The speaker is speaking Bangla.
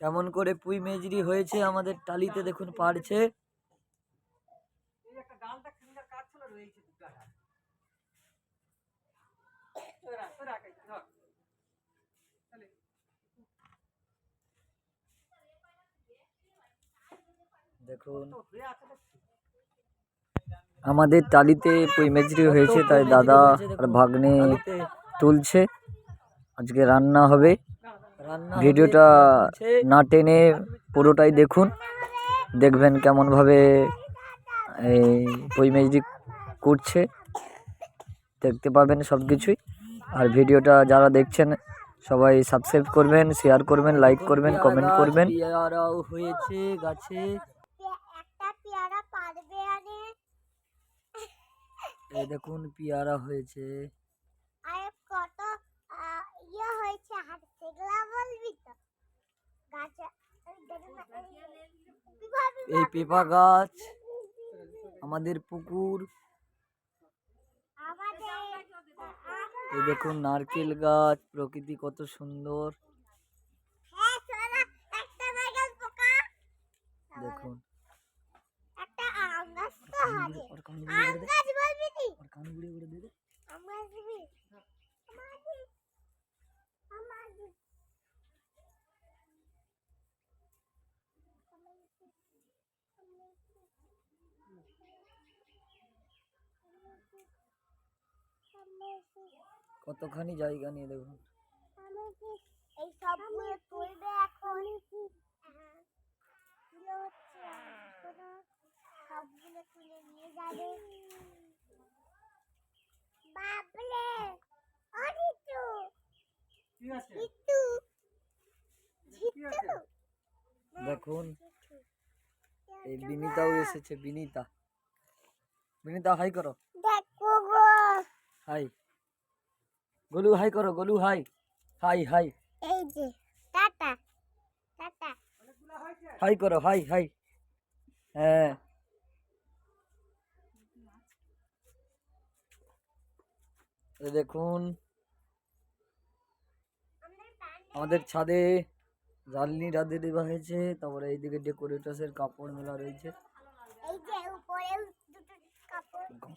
কেমন করে পুঁই মেজরি হয়েছে আমাদের টালিতে দেখুন পারছে। দেখুন আমাদের টালিতে পুঁই মেজরি হয়েছে তাই দাদা আর ভাগ্নে তুলছে। আজকে রান্না হবে। ভিডিওটা না টেনে পুরোটাই দেখুন। দেখবেন কেমনভাবে এই পুঁই মেজরি করছে। দেখতে পাবেন সব কিছুই আর ভিডিওটা যারা দেখছেন সবাই সাবস্ক্রাইব করবেন শেয়ার করবেন লাইক করবেন কমেন্ট করবেন। পেয়ারাও হয়েছে গাছে। দেখুন পেয়ারা হয়েছে আরে কত আহ, ইয়ে হয়েছে হাত সেগুলা বলবি তো গাছে এই দেখুন না, এই- কীভাবে এই পেঁপা গাছ আমাদের পুকুর। এই দেখুন নারকেল গাছ প্রকৃতি কত সুন্দর। দেখুন। একটা আম গাছ তো আছে ওর কান গুড়ে গুড়ে দে দে। আম গাছ দিবি আমার দি আমার দি কতখানি জায়গা নিয়ে দেখুন। এই সবগুলো তুলবে এখন তুলে হচ্ছে এখনও সবগুলো তুলে নিয়ে যাবে। বাবলে অনিতু জিতু জিতু দেখুন এই বিনিতাও এসেছে বিনিতা। বিনিতা হাই করো। হাই। গোলু হাই করো গোলু হাই। Hi hi. এই যে টাটা টাটা। হাই করো হাই হাই। হ্যাঁ। দেখুন। আমাদের ছাদে জালনি রাধে দেওয়া হয়েছে তারপরে এইদিকে ডেকোরেটাসের কাপড় মেলা রয়েছে। কাপড়। দেখুন